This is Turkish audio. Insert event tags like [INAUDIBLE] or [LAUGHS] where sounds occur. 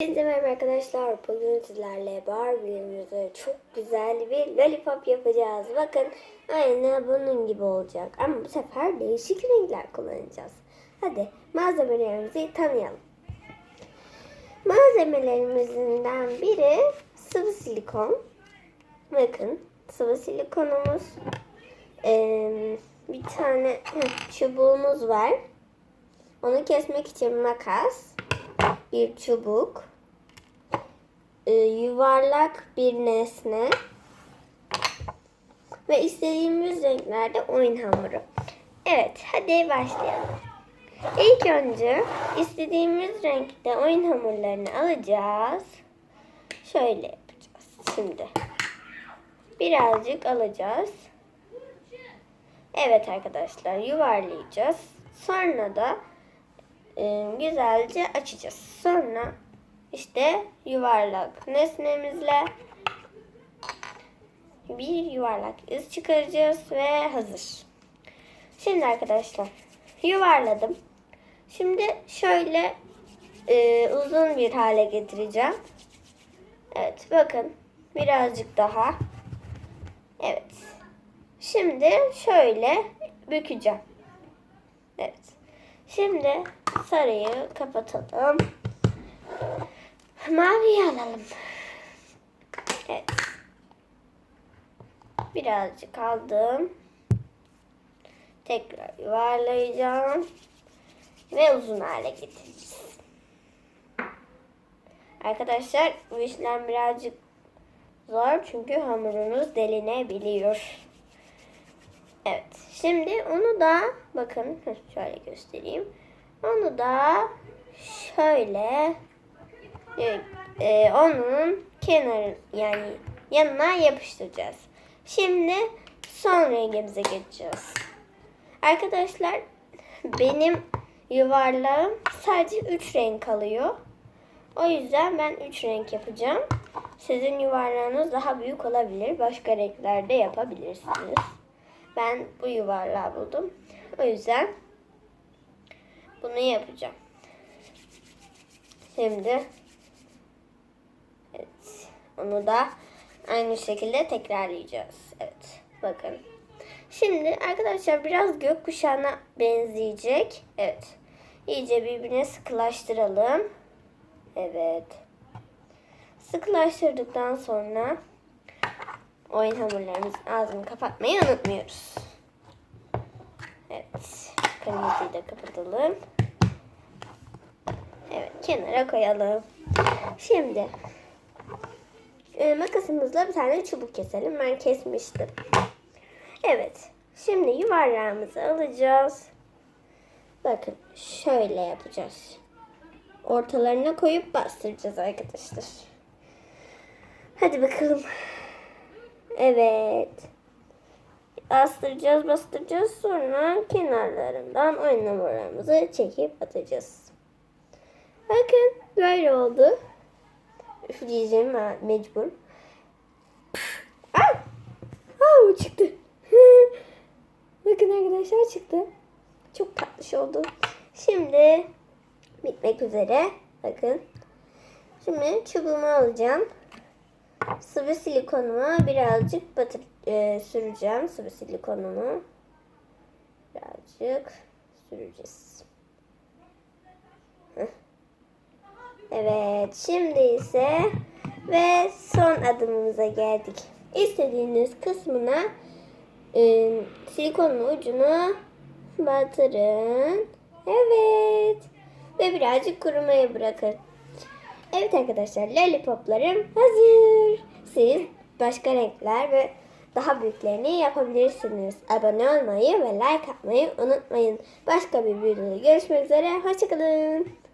Herkese merhaba arkadaşlar. Bugün sizlerle Barbie'lerimize çok güzel bir lollipop yapacağız. Bakın aynı bunun gibi olacak. Ama bu sefer değişik renkler kullanacağız. Hadi malzemelerimizi tanıyalım. Malzemelerimizden biri sıvı silikon. Bakın sıvı silikonumuz. Bir tane çubuğumuz var. Onu kesmek için makas bir çubuk, e, yuvarlak bir nesne ve istediğimiz renklerde oyun hamuru. Evet, hadi başlayalım. İlk önce istediğimiz renkte oyun hamurlarını alacağız. Şöyle yapacağız şimdi. Birazcık alacağız. Evet arkadaşlar yuvarlayacağız. Sonra da e, güzelce açacağız. Sonra işte yuvarlak nesnemizle bir yuvarlak iz çıkaracağız ve hazır. Şimdi arkadaşlar yuvarladım. Şimdi şöyle e, uzun bir hale getireceğim. Evet bakın birazcık daha. Evet. Şimdi şöyle bükeceğim. Evet. Şimdi sarıyı kapatalım. Maviyi alalım. Evet. Birazcık aldım. Tekrar yuvarlayacağım. Ve uzun hale getireceğiz. Arkadaşlar bu işlem birazcık zor çünkü hamurunuz delinebiliyor. Evet. Şimdi onu da bakın şöyle göstereyim. Onu da şöyle e, onun kenarı yani yanına yapıştıracağız. Şimdi son rengimize geçeceğiz. Arkadaşlar benim yuvarlağım sadece 3 renk alıyor. O yüzden ben 3 renk yapacağım. Sizin yuvarlağınız daha büyük olabilir. Başka renklerde yapabilirsiniz. Ben bu yuvarlağı buldum. O yüzden bunu yapacağım. Şimdi onu da aynı şekilde tekrarlayacağız. Evet bakın. Şimdi arkadaşlar biraz gökkuşağına benzeyecek. Evet. İyice birbirine sıkılaştıralım. Evet. Sıkılaştırdıktan sonra oyun hamurlarımızın ağzını kapatmayı unutmuyoruz. Evet. Kırmızıyı da kapatalım. Evet. Kenara koyalım. Şimdi e, makasımızla bir tane çubuk keselim. Ben kesmiştim. Evet. Şimdi yuvarlağımızı alacağız. Bakın şöyle yapacağız. Ortalarına koyup bastıracağız arkadaşlar. Hadi bakalım. Evet. Bastıracağız bastıracağız sonra kenarlarından oyun numaralarımızı çekip atacağız. Bakın böyle oldu. Ha, mecbur. Aa! Aa, çıktı. [LAUGHS] Bakın arkadaşlar çıktı. Çok tatlış oldu. Şimdi bitmek üzere. Bakın. Şimdi çubuğumu alacağım. Sıvı silikonuma birazcık batır e, süreceğim. Sıvı silikonumu birazcık süreceğiz. Heh. Evet, şimdi ise ve son adımımıza geldik. İstediğiniz kısmına e, silikonun ucunu batırın. Evet. Ve birazcık kurumaya bırakın. Evet arkadaşlar lollipoplarım hazır. Siz başka renkler ve daha büyüklerini yapabilirsiniz. Abone olmayı ve like atmayı unutmayın. Başka bir videoda görüşmek üzere. Hoşçakalın.